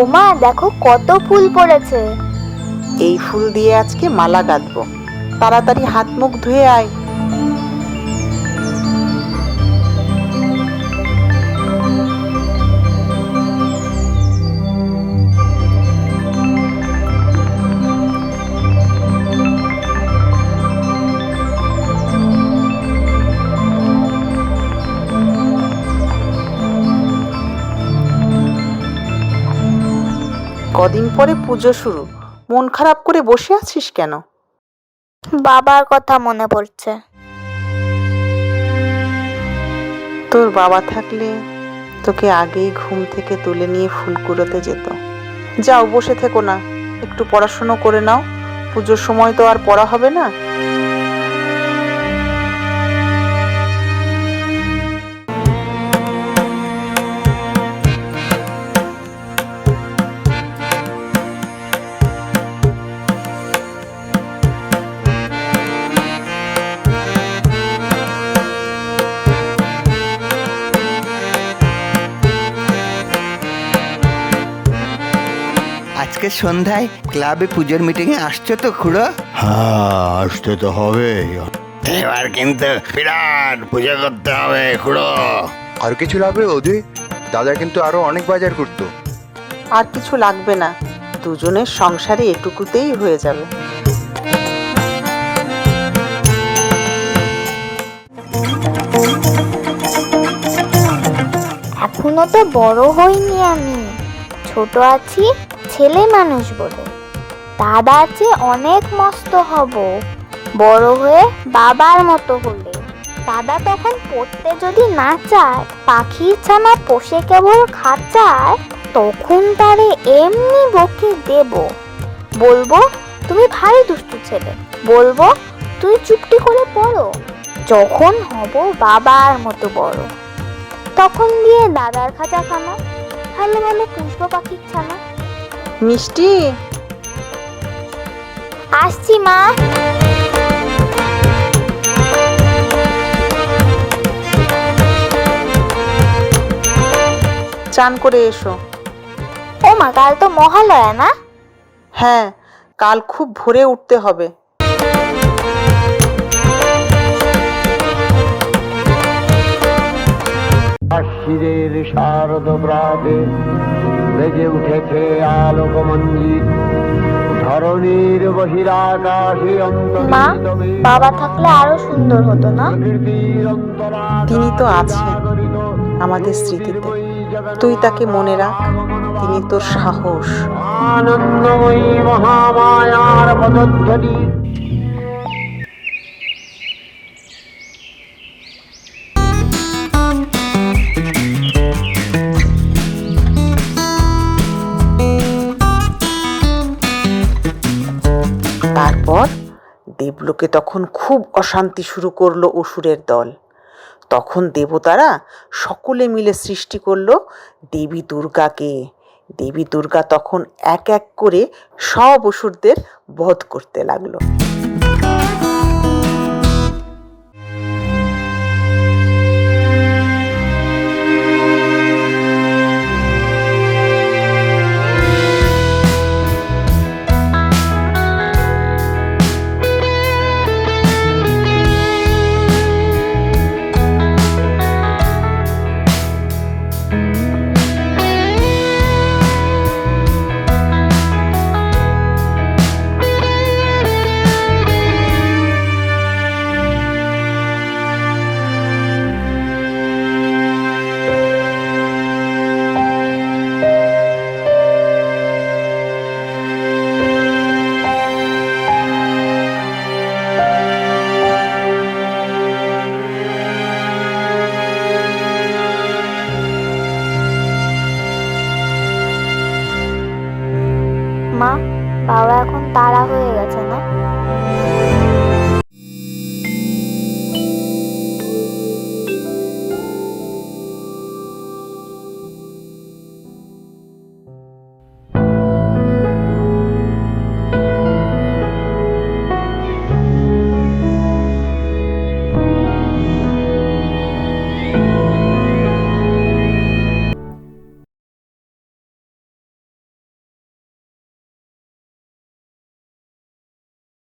ওমা, দেখো কত ফুল পড়েছে। এই ফুল দিয়ে আজকে মালা গাঁথবো তাড়াতাড়ি হাত মুখ ধুয়ে আয়। কদিন পরে পুজো শুরু। মন খারাপ করে বসে আছিস কেন? বাবার কথা মনে পড়ছে। তোর বাবা থাকলে তোকে আগেই ঘুম থেকে তুলে নিয়ে ফুল কুড়োতে যেত। যাও বসে থেকো না। একটু পড়াশুনো করে নাও। পুজোর সময় তো আর পড়া হবে না। আজকে সন্ধ্যায় ক্লাবে পুজোর মিটিংয়ে আসছো তো খুড়ো? হ্যাঁ আসতে তো হবে। এবার কিন্তু বিরাট পুজো করতে হবে খুড়ো। আর কিছু লাগবে ওদি দাদা কিন্তু আরও অনেক বাজার করতো। আর কিছু লাগবে না। দুজনের সংসারে এটুকুতেই হয়ে যাবে। এখনও তো বড় হইনি আমি। ছোট আছি ছেলে মানুষ বলে। দাদা চেয়ে অনেক মস্ত হব। বড় হয়ে বাবার মতো হলে। দাদা তখন পড়তে যদি না চায়, পাখির ছানা পোষে কেবল খাঁচায়, তখন তারে এমনি বকে দেব। বলব, তুমি ভারী দুষ্টু ছেলে। বলব তুই চুপটি করে পড়ো। যখন হব বাবার মতো বড়। তখন দিয়ে দাদার খাঁচা খানা ভালো ভালো পুষ্প পাখির ছানা মিষ্টি? আসছি মা। চান করে এসো। ও মা কাল তো মহালয়া না হ্যাঁ কাল খুব ভোরে উঠতে হবে। আশিরের শারদ প্রাতে বেজে উঠেছে আলোক মঞ্জিত ধরণীর বহিরাকাশে মা বাবা থাকলে আরও সুন্দর হতো না? তিনি তো আছেন আমাদের স্মৃতিতে। তুই তাকে মনে রাখ তিনি তোর সাহস। আনন্দময়ী মহামায়ার পদধ্বনি। তারপর দেবলোকে তখন খুব অশান্তি শুরু করল অসুরের দল। তখন দেবতারা সকলে মিলে সৃষ্টি করল দেবী দুর্গাকে। দেবী দুর্গা তখন এক এক করে সব অসুরদের বধ করতে লাগল।